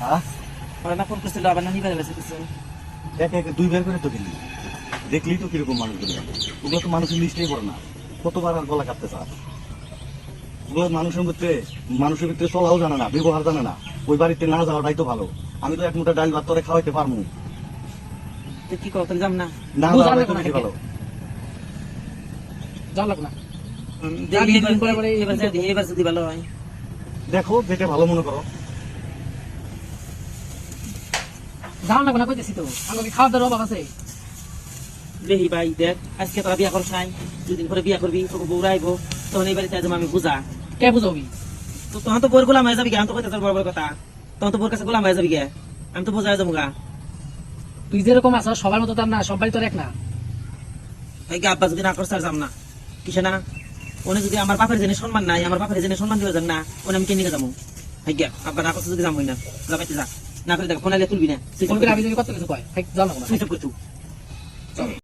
হ্যাঁ? ওরা না ফোন করছিল আবার না নিবার গেছে কিছু একে একে দুই করে তো দিলি। দেখলি তো কীরকম মানুষ ওগুলো তো মানুষের লিস্টেই পড়ে না। কতবার আর গলা কাটতে চাস? ওগুলো মানুষের ভিতরে মানুষের ভিতরে চলাও জানে না ব্যবহার জানে না। ওই বাড়িতে না যাওয়াটাই তো ভালো। আমি তো এক মুঠা ডাল ভাত তোরে খাওয়াইতে পারব কি যাম না। না যাওয়াটাই ভালো। যাওয়া লাগবে না। হয়। দেখো যেটা ভালো মনে করো। যাওয়া লাগবে না কইতেছি তো আমাকে খাওয়া দাওয়ার অভাব আছে। ভাই দেখ আজকে তোরা বিয়া করছ নাই দুদিন পরে বিয়া করবি তোকে বউ আইবো তখন এই বাড়িতে আমি বুঝা। কে বুঝাবি? তো তখন তো বোর গোলাম হয়ে যাবি আমি তো কইতে তোর বড় বড় কথা। তখন তো বোর কাছে গোলাম হয়ে যাবি গে আমি তো বোঝা যাব গা। তুই যেরকম আছো সবার মতো তার না সবাই তোর এক না। এই গা আব্বা যদি না করছে আর যাম না। কিসে না? যদি আমার বাপের জেনে সম্মান নাই আমার বাপের জেনে সম্মান দিবে যান না ওনে আমি কেন যাব? গিয়া আব্বা না করছে যদি যাব না। যাবাইতে যা। না করে দেখো ফোন তুলবি না। ফোন করে আমি যদি কত কিছু কয়। লাগবে না।